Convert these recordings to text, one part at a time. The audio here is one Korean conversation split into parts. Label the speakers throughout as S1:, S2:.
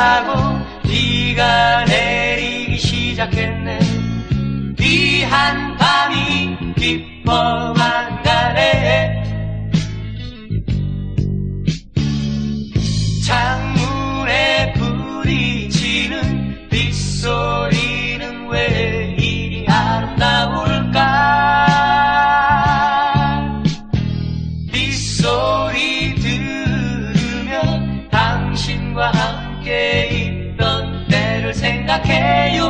S1: 타고 비가 내리기 시작했네. 귀한 밤이 깊어만 가네. 창문에 부딪히는 빗소리는 왜 이리 아름다울까? 빗소리 들으며 당신과 함께 생각해요.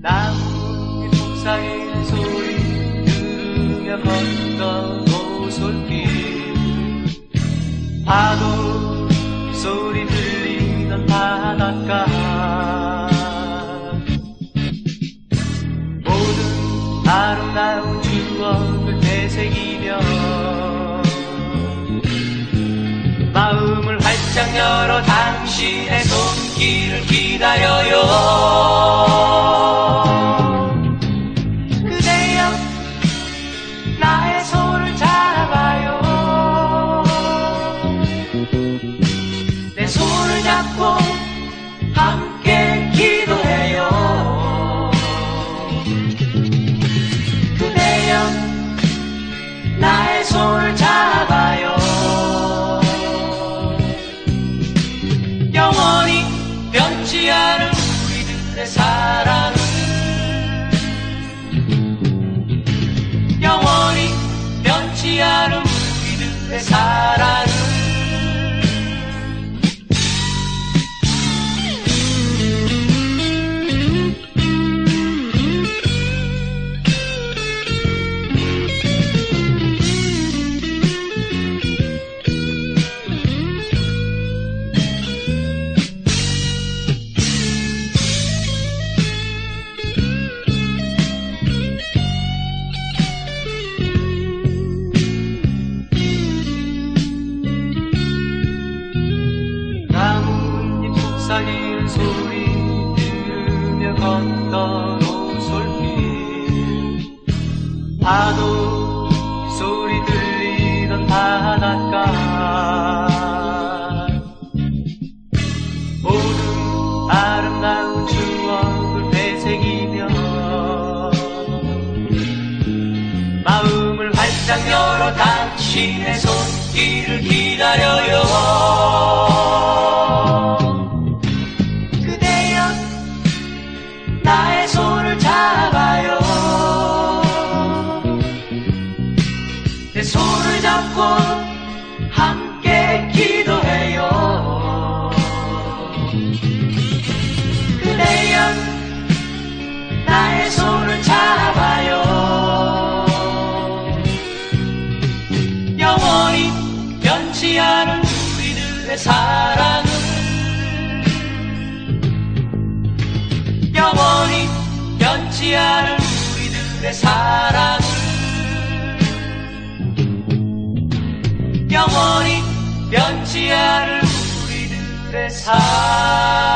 S1: 나무잎 속삭이는 소리 들으며 걷던 오솔길 파도 소리 들리던 바닷가. 모든 아름다운 추억을 되새기며 활짝 열어 당신의 손길을 기다려요. 그대여 나의 손을 잡아요. 내 손을 잡고 함께 기도해요. 그대여 나의 손을 사랑을 영원히 변치 않은 우리 들의 사랑 파도 소리 들리던 바닷가. 모든 아름다운 추억을 되새기며 마음을 활짝 열어 당신의 손길을 기다려요 내 손을 잡고 함께 기도해요. 그대여 나의 손을 잡아요. 영원히 변치 않은 우리들의 사랑을 영원히 변치 않은 우리들의 사랑 영원히 변치 않은 우리들의 사랑